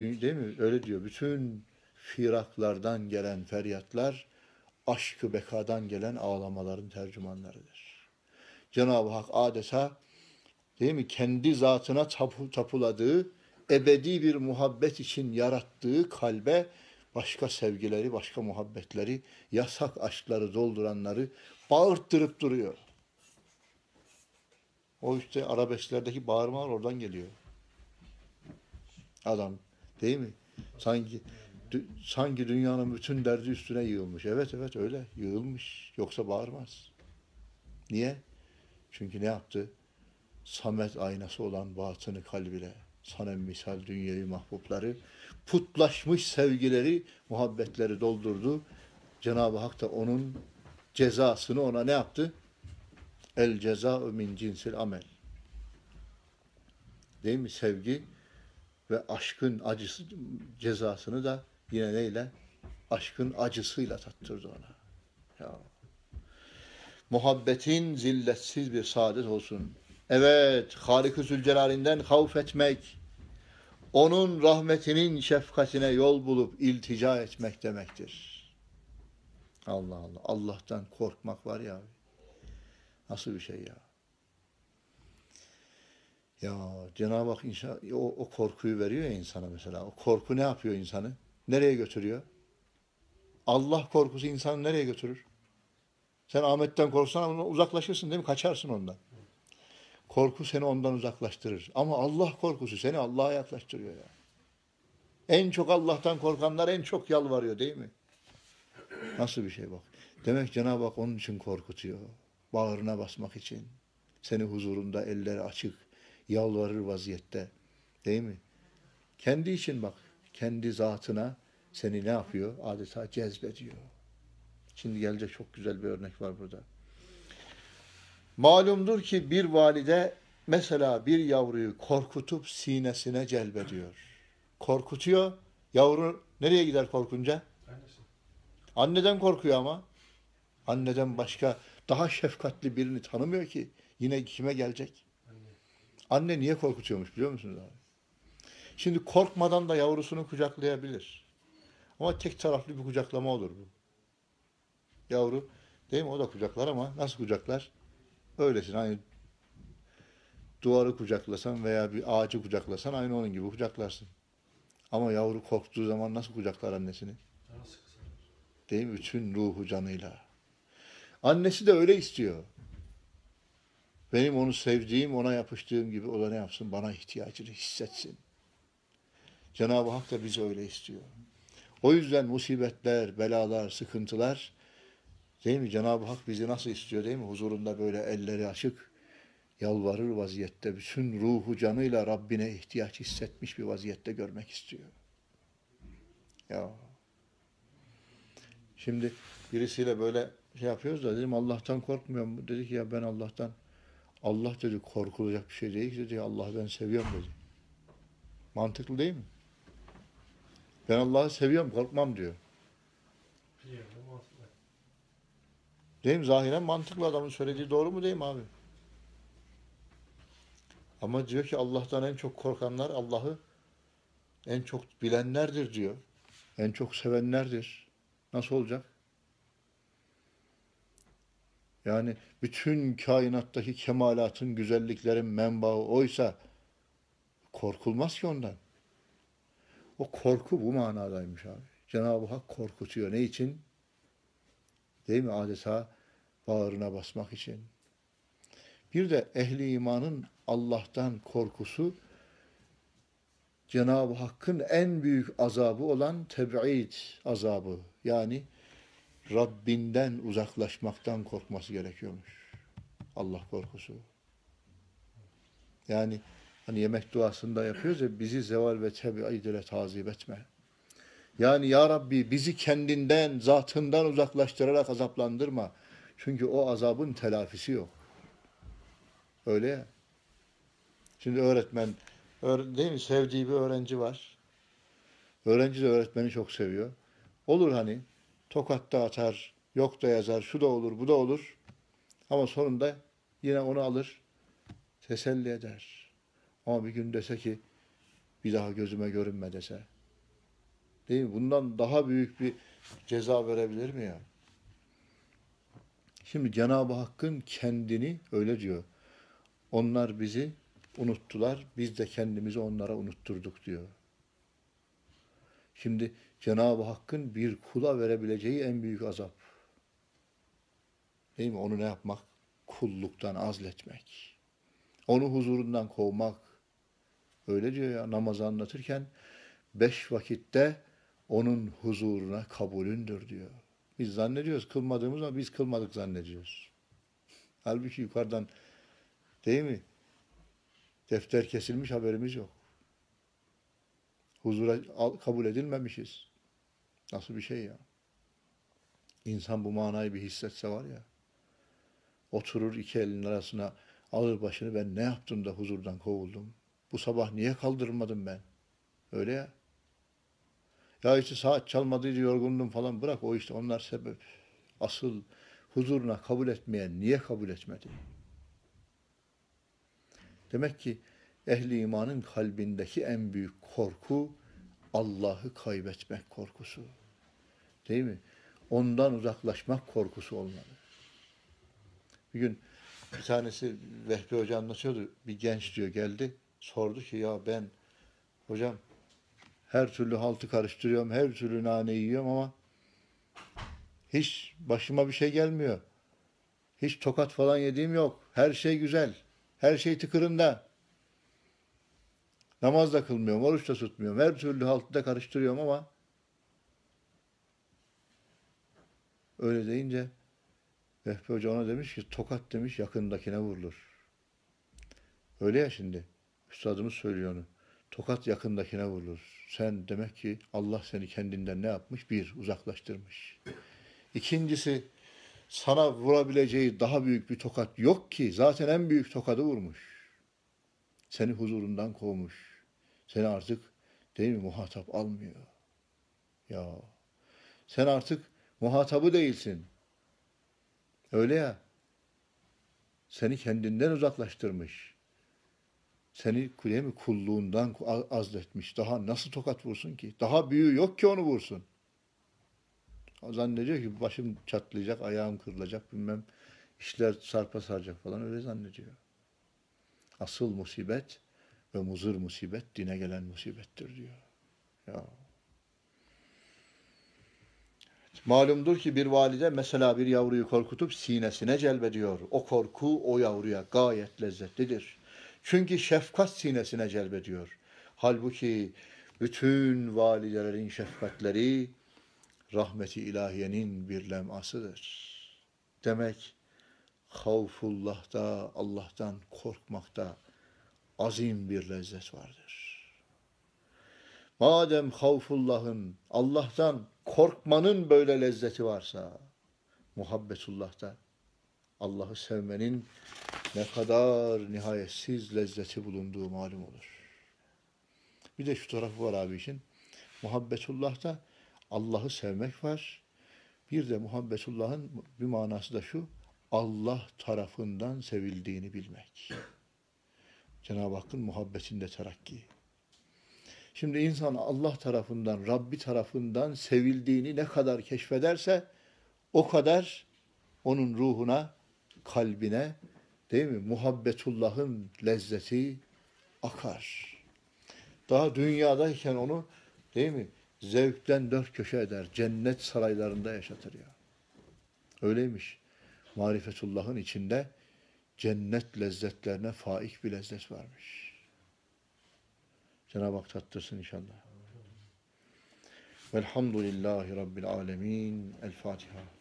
Değil mi? Öyle diyor. Bütün firaklardan gelen feryatlar aşkı bekadan gelen ağlamaların tercümanlarıdır. Cenab-ı Hak adeta değil mi? Kendi zatına tapu, tapuladığı ebedi bir muhabbet için yarattığı kalbe başka sevgileri, başka muhabbetleri, yasak aşkları dolduranları bağırttırıp duruyor. O işte arabesklerdeki bağırmalar oradan geliyor. Adam değil mi? Sanki sanki dünyanın bütün derdi üstüne yığılmış. Evet evet öyle yığılmış. Yoksa bağırmaz. Niye? Çünkü ne yaptı? Samet aynası olan batını kalbine, sanem misal dünyevi mahbubları, putlaşmış sevgileri, muhabbetleri doldurdu. Cenab-ı Hak da onun cezasını ona ne yaptı? El ceza min cinsil amel. Değil mi? Sevgi ve aşkın acısı cezasını da yine neyle? Aşkın acısıyla tattırdı ona. Ya. Muhabbetin zilletsiz bir saadet olsun. Evet, Halik-i Zülcelal'inden havf etmek, onun rahmetinin şefkatine yol bulup iltica etmek demektir. Allah Allah. Allah'tan korkmak var ya. Nasıl bir şey ya? Ya Cenab-ı Hak insan, o, o korkuyu veriyor ya insana mesela. O korku ne yapıyor insanı? Nereye götürüyor? Allah korkusu insanı nereye götürür? Sen Ahmet'ten korksan uzaklaşırsın değil mi? Kaçarsın ondan. Korku seni ondan uzaklaştırır. Ama Allah korkusu seni Allah'a yaklaştırıyor ya. En çok Allah'tan korkanlar en çok yalvarıyor değil mi? Nasıl bir şey bak. Demek Cenab-ı Hak onun için korkutuyor. Bağrına basmak için. Seni huzurunda elleri açık, yalvarır vaziyette. Değil mi? Kendi için bak. Kendi zatına seni ne yapıyor? Adeta cezbediyor. Şimdi gelecek çok güzel bir örnek var burada. Malumdur ki bir valide mesela bir yavruyu korkutup sinesine celbediyor. Korkutuyor. Yavru nereye gider korkunca? Annesi. Anneden korkuyor ama. Anneden başka daha şefkatli birini tanımıyor ki. Yine kime gelecek? Anne, niye korkutuyormuş biliyor musunuz abi? Şimdi korkmadan da yavrusunu kucaklayabilir. Ama tek taraflı bir kucaklama olur bu. Yavru değil mi? O da kucaklar ama nasıl kucaklar? Öylesin. Hani duvarı kucaklasan veya bir ağacı kucaklasan aynı onun gibi kucaklarsın. Ama yavru korktuğu zaman nasıl kucaklar annesini? Değil mi? Bütün ruhu canıyla. Annesi de öyle istiyor. Benim onu sevdiğim, ona yapıştığım gibi o da ne yapsın? Bana ihtiyacını hissetsin. Cenab-ı Hak da bizi öyle istiyor. O yüzden musibetler, belalar, sıkıntılar değil mi? Cenab-ı Hak bizi nasıl istiyor değil mi? Huzurunda böyle elleri açık, yalvarır vaziyette, bütün ruhu canıyla Rabbine ihtiyaç hissetmiş bir vaziyette görmek istiyor. Ya. Şimdi birisiyle böyle şey yapıyoruz da dedim Allah'tan korkmuyor mu? Dedi ki ya ben Allah'tan Allah dedi korkulacak bir şey değil ki dedi. Allah ben seviyorum dedi. Mantıklı değil mi? Ben Allah'ı seviyorum, korkmam diyor. Değil mi? Zahiren mantıklı adamın söylediği doğru mu değil mi abi? Ama diyor ki Allah'tan en çok korkanlar Allah'ı en çok bilenlerdir diyor. En çok sevenlerdir. Nasıl olacak? Yani bütün kainattaki kemalatın, güzelliklerin menbaı oysa korkulmaz ki ondan. O korku bu manadaymış abi. Cenab-ı Hak korkutuyor. Ne için? Değil mi? Adeta bağrına basmak için. Bir de ehli imanın Allah'tan korkusu Cenab-ı Hakk'ın en büyük azabı olan teb'id azabı. Yani Rabbinden uzaklaşmaktan korkması gerekiyormuş. Allah korkusu. Yani hani yemek duasında yapıyoruz ya bizi zeval ve tebi'id ile tazip etme. Yani ya Rabbi bizi kendinden, zatından uzaklaştırarak azaplandırma. Çünkü o azabın telafisi yok. Öyle ya. Şimdi öğretmen, değil mi? Sevdiği bir öğrenci var. Öğrenci de öğretmeni çok seviyor. Olur hani tokat da atar, yok da yazar, şu da olur, bu da olur. Ama sonunda yine onu alır, teselli eder. Ama bir gün dese ki, bir daha gözüme görünme dese. Değil mi? Bundan daha büyük bir ceza verebilir mi ya? Şimdi Cenab-ı Hakk'ın kendini öyle diyor. Onlar bizi unuttular, biz de kendimizi onlara unutturduk diyor. Şimdi Cenab-ı Hakk'ın bir kula verebileceği en büyük azap. Değil mi? Onu ne yapmak? Kulluktan azletmek. Onu huzurundan kovmak. Öyle diyor ya namazı anlatırken beş vakitte onun huzuruna kabulündür diyor. Biz zannediyoruz kılmadığımız ama biz kılmadık zannediyoruz. Halbuki yukarıdan değil mi? Defter kesilmiş haberimiz yok. Huzura kabul edilmemişiz. Nasıl bir şey ya? İnsan bu manayı bir hissetse var ya, oturur iki elin arasına alır başını ben ne yaptım da huzurdan kovuldum? Bu sabah niye kaldırmadım ben? Öyle ya. Ya işte saat çalmadıydı yorgundum falan bırak o işte onlar sebep. Asıl huzuruna kabul etmeyen niye kabul etmedi? Demek ki ehli imanın kalbindeki en büyük korku Allah'ı kaybetmek korkusu. Değil mi? Ondan uzaklaşmak korkusu olmalı. Bir gün bir tanesi Vehbi Hoca anlatıyordu. Bir genç diyor geldi. Sordu ki ya ben hocam her türlü haltı karıştırıyorum. Her türlü nane yiyorum ama hiç başıma bir şey gelmiyor. Hiç tokat falan yediğim yok. Her şey güzel. Her şey tıkırında. Namaz da kılmıyorum, oruç da tutmuyorum. Her türlü haltı da karıştırıyorum ama öyle deyince Vehbi Hoca ona demiş ki tokat demiş yakındakine vurulur. Öyle ya şimdi. Üstadımız söylüyor onu. Tokat yakındakine vurulur. Sen demek ki Allah seni kendinden ne yapmış? Bir, uzaklaştırmış. İkincisi, sana vurabileceği daha büyük bir tokat yok ki. Zaten en büyük tokadı vurmuş. Seni huzurundan kovmuş. Seni artık değil mi muhatap almıyor. Ya sen artık muhatabı değilsin. Öyle ya. Seni kendinden uzaklaştırmış. Seni değil mi kulluğundan azletmiş. Daha nasıl tokat vursun ki? Daha büyüğü yok ki onu vursun. Zannediyor ki başım çatlayacak, ayağım kırılacak, bilmem işler sarpa saracak falan öyle zannediyor. Asıl musibet ve muzır musibet dine gelen musibettir diyor. Ya. Malumdur ki bir valide mesela bir yavruyu korkutup sinesine celbediyor. O korku o yavruya gayet lezzetlidir. Çünkü şefkat sinesine celbediyor. Halbuki bütün validelerin şefkatleri rahmeti ilahiyenin bir lemasıdır. Demek havfullah'ta, Allah'tan korkmakta azim bir lezzet vardır. Madem havfullah'ın, Allah'tan korkmanın böyle lezzeti varsa, muhabbetullah'ta Allah'ı sevmenin ne kadar nihayetsiz lezzeti bulunduğu malum olur. Bir de şu tarafı var abi için. Muhabbetullah'ta Allah'ı sevmek var. Bir de muhabbetullah'ın bir manası da şu. Allah tarafından sevildiğini bilmek. Cenab-ı Hakk'ın muhabbetinde terakki. Şimdi insan Allah tarafından, Rabbi tarafından sevildiğini ne kadar keşfederse o kadar onun ruhuna, kalbine değil mi? Muhabbetullah'ın lezzeti akar. Daha dünyadayken onu değil mi? Zevkten dört köşe eder. Cennet saraylarında yaşatır ya. Öyleymiş marifetullah'ın içinde cennet lezzetlerine faik bir lezzet varmış. Cenab-ı Hak tattırsın inşallah. Velhamdülillahi Rabbil alemin. El Fatiha.